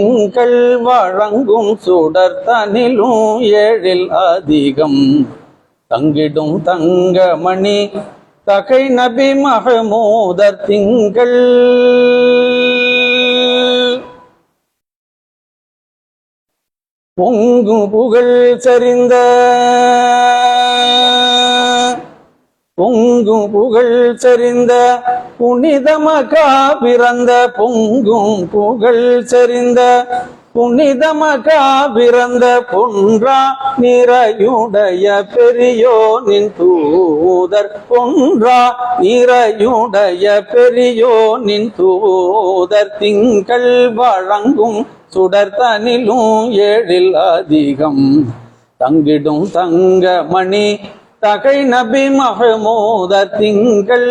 திங்கள் வழங்கும் சுடர் தனிலும் ஏழில் அதிகம். தங்கிடும் தங்கமணி தகை நபி மகமூதர் திங்கள். பொங்கு புகழ் சரிந்த பொங்கும் புகழ் சரிந்த புனிதமகா பிறந்த பொங்கும் புகழ் சரிந்த புனிதமகா பிறந்த பொன்றா நிறையுடைய பெரியோனின் தூதர் பொன்றா நிறையுடைய பெரியோனின் தூதர் திங்கள் வழங்கும் சுடர்தனிலும் ஏழில் அதிகம் தங்கிடும் தங்க மணி தகை நபி மகமூத திங்கள்.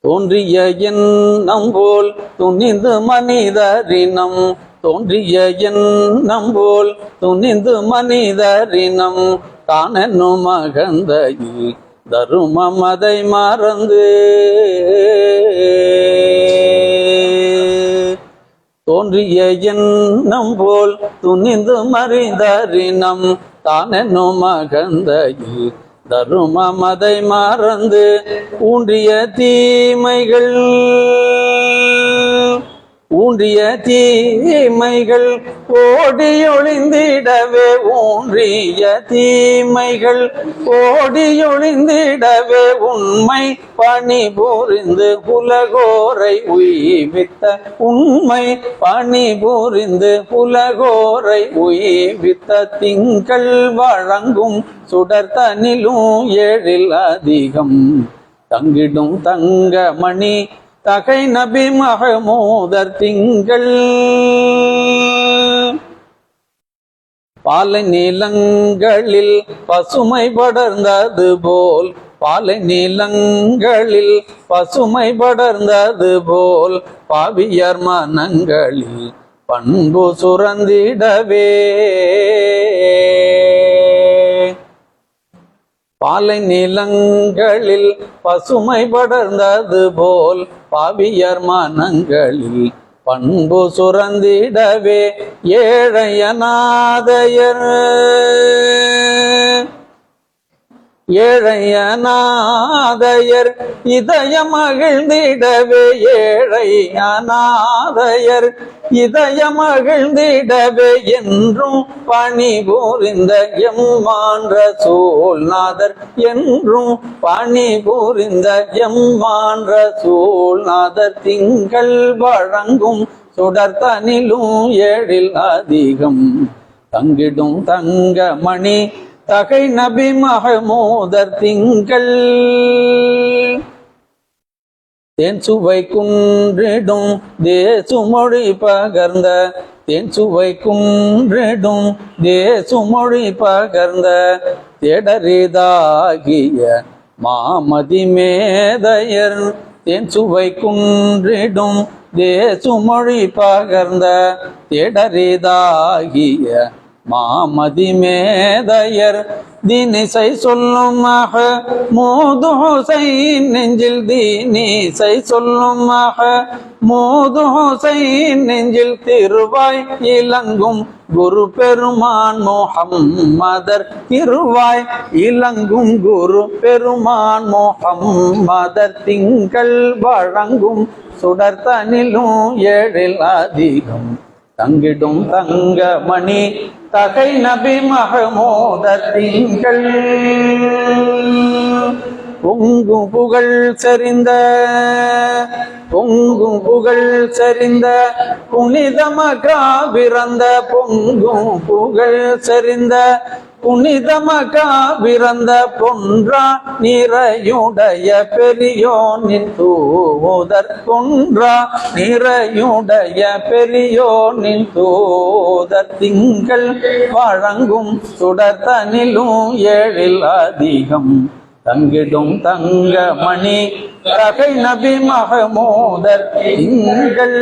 தோன்றிய எண்ணம் போல் துணிந்து மனிதரினம். தோன்றிய எண்ணம் போல் துணிந்து மனிதரினம். தானென்னும் மகந்தையில் தருமம் அதை மறந்து. தோன்றிய எண்ணம் போல் துணிந்து மறிந்தறினம். தானென்னும் மகந்தையில் தருமமதை மறந்து ஊன்றிய தீமைகள். ஊன்றிய தீமைகள் ஓடியொழிந்திடவே ஊன்றிய தீமைகள் ஓடியொழிந்திடவே உண்மை பணி புரிந்து புலகோரை உயிர்வித்த உண்மை பணி புரிந்து புலகோரை உயிர்வித்த திங்கள் வழங்கும் சுடர் தனிலும் ஏழில் அதிகம். தங்கிடும் தங்க மணி தகை நபி மகமூதர் திங்கள். பாலை நிலங்களில் பசுமை படர்ந்தது போல் பாலை நிலங்களில் பசுமை படர்ந்தது போல் பாவியர் மனங்களில் பண்பு சுரந்திடவே. பாலை நிலங்களில் பசுமை படர்ந்தது போல் பாவியர் மனங்களில் பண்பு சுரந்திடவே ஏழையநாதையர். ஏழையநாதையர் இதய மகிழ்ந்திடவே ஏழை அநாதையர் இதயம் மகிழ்ந்திடவே என்றும் பணிபுரிந்த எம்மான்ற சூழ்நாதர் என்றும் பணிபுரிந்த எம்மான்ற சூழ்நாதர் திங்கள் வழங்கும் சுடர்தனிலும் ஏழில் அதிகம். தங்கிடும் தங்க மணி தகை நபி மகமூதர் திங்கள். தேன் சுவை குன்றிடும் தேசுமொழி பகர்ந்த தேன் சுவை குன்றிடும் தேசுமொழி பகர்ந்த தேடரிதாகிய மாமதி மேதையர். தேன் சுவை குன்றிடும் தேசுமொழி பகர்ந்த தேடரிதாகிய மாமதி மேதையர் தினிசை சொல்லும் மக மோது ஹுசைன் நெஞ்சில் தீனிசை சொல்லும் மக மோது ஹுசைன் நெஞ்சில் திருவாய் இலங்கும் குரு பெருமான் மோகம் மதர் திருவாய் இலங்கும் குரு பெருமான் மோகம் மதர் திங்கள் வழங்கும் சுடர் தனிலும் ஏழில் அதிகம். தங்கிடும் தங்கமணி தகை நபி மகமோத திங்கள் பொங்கும் புகழ் சரிந்த பொங்கும் புகழ் சரிந்த புனிதமகா பிறந்த பொங்கும் புகழ் சரிந்த புனிதமகா பிறந்த பொன்றா நிறையுடைய பெரியோனின் தூதர் பொன்றா நிறையுடைய பெரியோனின் தூதர் திங்கள் வழங்கும் சுடர்தனிலும் ஏழில் அதிகம். தங்கிடும் தங்க மணி தகை நபி மகமூதர் திங்கள்.